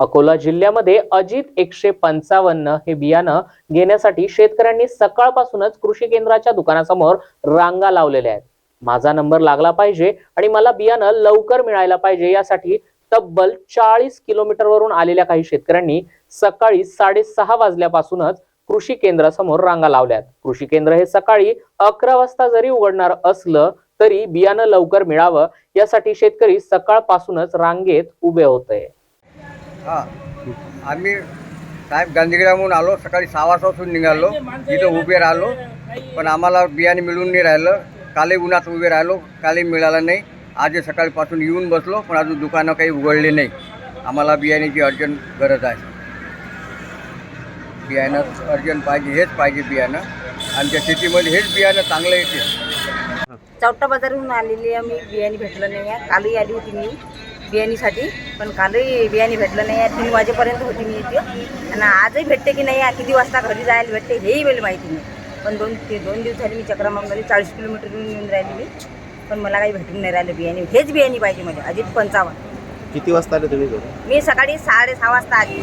अकोला जिल्ह्यामध्ये अजित एकशे पंचावन्न हे बियाणं घेण्यासाठी शेतकऱ्यांनी सकाळपासूनच कृषी केंद्राच्या दुकानासमोर रांगा लावलेल्या आहेत. माझा नंबर लागला पाहिजे आणि मला बियाणं लवकर मिळायला पाहिजे यासाठी तब्बल चाळीस किलोमीटरवरून आलेल्या काही शेतकऱ्यांनी सकाळी साडेसहा वाजल्यापासूनच कृषी केंद्रासमोर रांगा लावल्यात कृषी केंद्र हे सकाळी अकरा वाजता जरी उघडणार असलं तरी बियाणं लवकर मिळावं यासाठी शेतकरी सकाळपासूनच रांगेत उभे होते. हां. आम्ही साहेब गांधीग्रामहून आलो सकाळी सहा वाजतापासून निघालो. तिथं उभे राहिलो. पण आम्हाला बियाणे मिळून नाही राहिलं. कालही उन्हात उभे राहिलो. कालही मिळालं नाही. आज सकाळीपासून सकाळपासून येऊन बसलो. पण अजून दुकानं काही उघडली नाही. आम्हाला बियाण्याची अर्जंट गरज आहे. बियाणं अर्जंट पाहिजे हेच पाहिजे बियाणं. आमच्या शेतीमध्ये हेच बियाणं चांगलं येते. चौटा बाजारहून आलेली आम्ही बियाणे भेटलं नाही आहे. कालही आली होती मी. बियाणीसाठी पण कालही बियाणे भेटलं नाही. आहे तीन वाजेपर्यंत होती मी इथे. आणि आजही भेटते की नाही किती वाजता घरी जायला भेटते हेही वेळ माहिती नाही. पण दोन ते दोन दिवस झाले मी चक्रा मागणारी चाळीस किलोमीटरहून येऊन राहिली मी पण मला काही भेटून नाही राहिलं बियाणे हेच बियाणे पाहिजे म्हणजे अजित पंचावन्न. किती वाजता आले तुम्ही मी सकाळी साडेसहा वाजता आली.